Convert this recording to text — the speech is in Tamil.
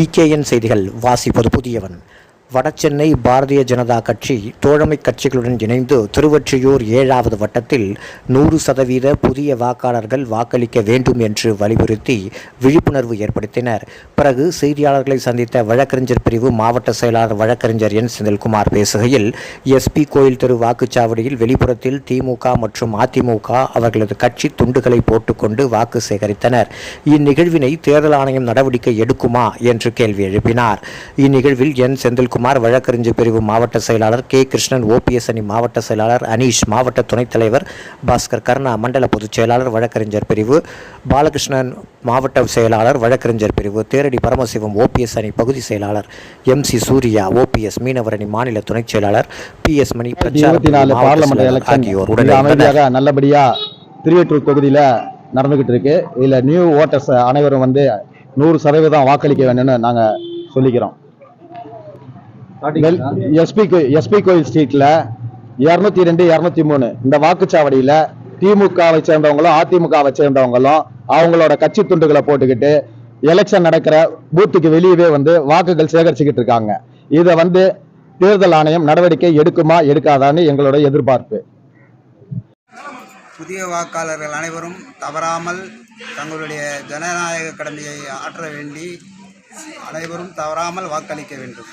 டிகேஎன் செய்திகள் வாசிப்பது புதியவன். வடசென்னை பாரதிய ஜனதா கட்சி தோழமை கட்சிகளுடன் இணைந்து திருவொற்றியூர் ஏழாவது வட்டத்தில் நூறு சதவீத புதிய வாக்காளர்கள் வாக்களிக்க வேண்டும் என்று வலியுறுத்தி விழிப்புணர்வு ஏற்படுத்தினர். பிறகு செய்தியாளர்களை சந்தித்த வழக்கறிஞர் பிரிவு மாவட்ட செயலாளர் வழக்கறிஞர் என். செந்தில்குமார் பேசுகையில் எஸ்பி கோயில் தெரு வாக்குச்சாவடியில் வெளிப்புறத்தில் திமுக மற்றும் அதிமுக அவர்களது கட்சி துண்டுகளை போட்டுக்கொண்டு வாக்கு சேகரித்தனர். இந்நிகழ்வினை தேர்தல் ஆணையம் நடவடிக்கை எடுக்குமா? என்று கேள்வி எழுப்பினார். இந்நிகழ்வில் என். செந்தில்குமார் வழக்கறிஞர் பிரிவு மாவட்ட செயலாளர் கே. கிருஷ்ணன் ஓபிஎஸ் அணி மாவட்ட செயலாளர் அனீஷ் மாவட்ட துணைத் தலைவர் பாஸ்கர் கர்ணா மண்டல பொதுச் செயலாளர் வழக்கறிஞர் பிரிவு பாலகிருஷ்ணன் மாவட்ட செயலாளர் வழக்கறிஞர் பிரிவு தேரடி பரமசிவம் ஓபிஎஸ் அணி பகுதி செயலாளர் எம் சி சூர்யா ஓபிஎஸ் மீனவர் அணி மாநில துணைச் செயலாளர் பி எஸ் மணி பிரச்சார ஆகியோர் அமைதியாக நல்லபடியா திருவேற்றூர் தொகுதியில நடந்துகிட்டு இருக்கு. இதுல நியூ ஓட்டர்ஸ் அனைவரும் வந்து நூறு சதவீதம் வாக்களிக்க வேண்டும்னு நாங்க சொல்லிக்கிறோம். எஸ்பி எஸ்பி கோயில் ஸ்ட்ரீட்ல இருநூத்தி ரெண்டு இருநூத்தி மூணு. இந்த வாக்குச்சாவடியில திமுகவை சேர்ந்தவங்களும் அதிமுகவை சேர்ந்தவங்களும் அவங்களோட கட்சி துண்டுகளை போட்டுக்கிட்டு எலெக்ஷன் நடக்கிற பூத்துக்கு வெளியவே வந்து வாக்குகள் சேகரிச்சுக்கிட்டு இருக்காங்க. இதை வந்து தேர்தல் ஆணையம் நடவடிக்கை எடுக்குமா எடுக்காதான்னு எங்களோட எதிர்பார்ப்பு. புதிய வாக்காளர்கள் அனைவரும் தவறாமல் தங்களுடைய ஜனநாயக கடமையை ஆற்ற வேண்டி அனைவரும் தவறாமல் வாக்களிக்க வேண்டும்.